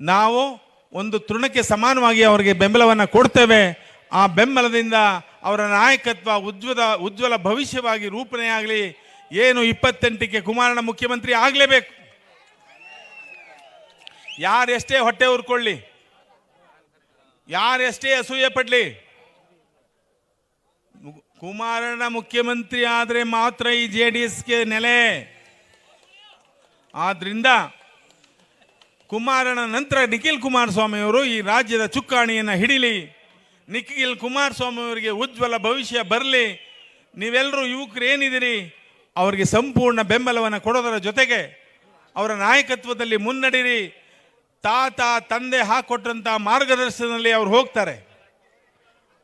ನಾವು ಒಂದು ತೃಣಕ್ಕೆ ಸಮಾನವಾಗಿ ಅವರಿಗೆ ಬೆಂಬಲವನ್ನು ಕೊಡ್ತೇವೆ. ಆ ಬೆಂಬಲದಿಂದ ಅವರ ನಾಯಕತ್ವ ಉಜ್ವಲ ಉಜ್ವಲ ಭವಿಷ್ಯವಾಗಿ ರೂಪಣೆಯಾಗಲಿ. ಏನು ಇಪ್ಪತ್ತೆಂಟಕ್ಕೆ ಕುಮಾರಣ್ಣ ಮುಖ್ಯಮಂತ್ರಿ ಆಗಲೇಬೇಕು. ಯಾರೆಷ್ಟೇ ಹೊಟ್ಟೆ ಉರ್ಕೊಳ್ಳಿ. ಯಾರೆಷ್ಟೇ ಅಸೂಯೆ ಪಡಲಿ. ಕುಮಾರಣ್ಣ ಮುಖ್ಯಮಂತ್ರಿ ಆದರೆ ಮಾತ್ರ ಈ ಜೆ ಡಿ ಎಸ್ಗೆ ನೆಲೆ. ಆದ್ರಿಂದ ಕುಮಾರನ ನಂತರ ನಿಖಿಲ್ ಕುಮಾರಸ್ವಾಮಿಯವರು ಈ ರಾಜ್ಯದ ಚುಕ್ಕಾಣಿಯನ್ನು ಹಿಡಿಲಿ. ನಿಖಿಲ್ ಕುಮಾರಸ್ವಾಮಿಯವರಿಗೆ ಉಜ್ವಲ ಭವಿಷ್ಯ ಬರಲಿ. ನೀವೆಲ್ಲರೂ ಯುವಕರು ಏನಿದ್ದೀರಿ? ಅವರಿಗೆ ಸಂಪೂರ್ಣ ಬೆಂಬಲವನ್ನು ಕೊಡೋದರ ಜೊತೆಗೆ ಅವರ ನಾಯಕತ್ವದಲ್ಲಿ ಮುನ್ನಡೀರಿ ತಾತ, ತಂದೆ ಹಾಕೊಟ್ಟಂಥ ಮಾರ್ಗದರ್ಶನದಲ್ಲಿ ಅವ್ರು ಹೋಗ್ತಾರೆ.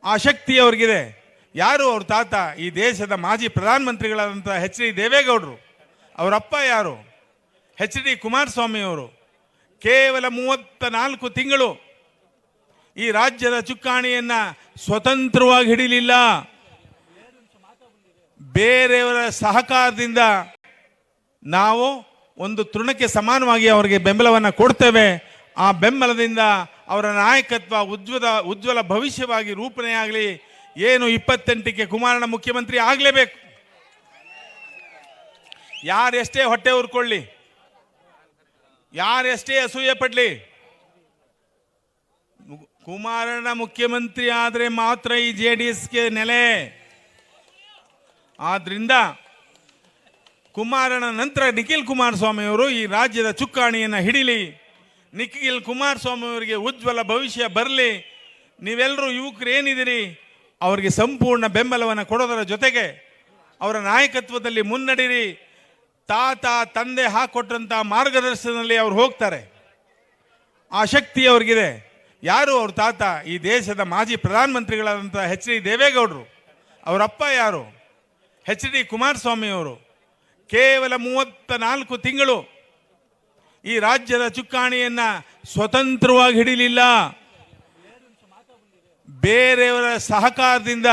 ಆ ಶಕ್ತಿ ಅವ್ರಿಗಿದೆ. ಯಾರು ಅವ್ರ ತಾತ? ಈ ದೇಶದ ಮಾಜಿ ಪ್ರಧಾನಮಂತ್ರಿಗಳಾದಂಥ ಎಚ್ ಡಿ ದೇವೇಗೌಡರು. ಅವರಪ್ಪ ಯಾರು? ಎಚ್ ಡಿ ಕುಮಾರಸ್ವಾಮಿ ಅವರು ಕೇವಲ ಮೂವತ್ತ ನಾಲ್ಕು ತಿಂಗಳು ಈ ರಾಜ್ಯದ ಚುಕ್ಕಾಣಿಯನ್ನ ಸ್ವತಂತ್ರವಾಗಿ ಹಿಡಿಲಿಲ್ಲ. ಬೇರೆಯವರ ಸಹಕಾರದಿಂದ ನಾವು ಒಂದು ತೃಣಕ್ಕೆ ಸಮಾನವಾಗಿ ಅವರಿಗೆ ಬೆಂಬಲವನ್ನು ಕೊಡ್ತೇವೆ. ಆ ಬೆಂಬಲದಿಂದ ಅವರ ನಾಯಕತ್ವ ಉಜ್ವಲ ಉಜ್ವಲ ಭವಿಷ್ಯವಾಗಿ ರೂಪಣೆಯಾಗಲಿ. ಏನು ಇಪ್ಪತ್ತೆಂಟಕ್ಕೆ ಕುಮಾರಣ್ಣ ಮುಖ್ಯಮಂತ್ರಿ ಆಗಲೇಬೇಕು. ಯಾರೆಷ್ಟೇ ಹೊಟ್ಟೆ ಉರ್ಕೊಳ್ಳಿ ಯಾರೆಷ್ಟೇ ಅಸೂಯೆ ಪಡಲಿ. ಕುಮಾರಣ್ಣ ಮುಖ್ಯಮಂತ್ರಿ ಆದರೆ ಮಾತ್ರ ಈ ಜೆ ಡಿ ಎಸ್ಗೆ ನೆಲೆ. ಆದ್ರಿಂದ ಕುಮಾರಣ್ಣ ನಂತರ ನಿಖಿಲ್ ಕುಮಾರಸ್ವಾಮಿ ಅವರು ಈ ರಾಜ್ಯದ ಚುಕ್ಕಾಣಿಯನ್ನು ಹಿಡಿಲಿ. ನಿಖಿಲ್ ಕುಮಾರಸ್ವಾಮಿ ಅವರಿಗೆ ಉಜ್ವಲ ಭವಿಷ್ಯ ಬರಲಿ. ನೀವೆಲ್ಲರೂ ಯುವಕರು ಏನಿದ್ದೀರಿ ಅವರಿಗೆ ಸಂಪೂರ್ಣ ಬೆಂಬಲವನ್ನು ಕೊಡೋದರ ಜೊತೆಗೆ ಅವರ ನಾಯಕತ್ವದಲ್ಲಿ ಮುನ್ನಡೀರಿ ತಾತ, ತಂದೆ ಹಾಕೊಟ್ಟಂಥ ಮಾರ್ಗದರ್ಶನದಲ್ಲಿ ಅವ್ರು ಹೋಗ್ತಾರೆ. ಆ ಶಕ್ತಿ ಅವ್ರಿಗಿದೆ. ಯಾರು ಅವ್ರ ತಾತ? ಈ ದೇಶದ ಮಾಜಿ ಪ್ರಧಾನಮಂತ್ರಿಗಳಾದಂಥ ಹೆಚ್ ಡಿ ದೇವೇಗೌಡರು. ಅವರಪ್ಪ ಯಾರು? ಹೆಚ್ ಡಿ ಕುಮಾರಸ್ವಾಮಿ ಅವರು. ಕೇವಲ ಮೂವತ್ತ ನಾಲ್ಕು ತಿಂಗಳು ಈ ರಾಜ್ಯದ ಚುಕ್ಕಾಣಿಯನ್ನು ಸ್ವತಂತ್ರವಾಗಿ ಹಿಡಿಲಿಲ್ಲ. ಬೇರೆಯವರ ಸಹಕಾರದಿಂದ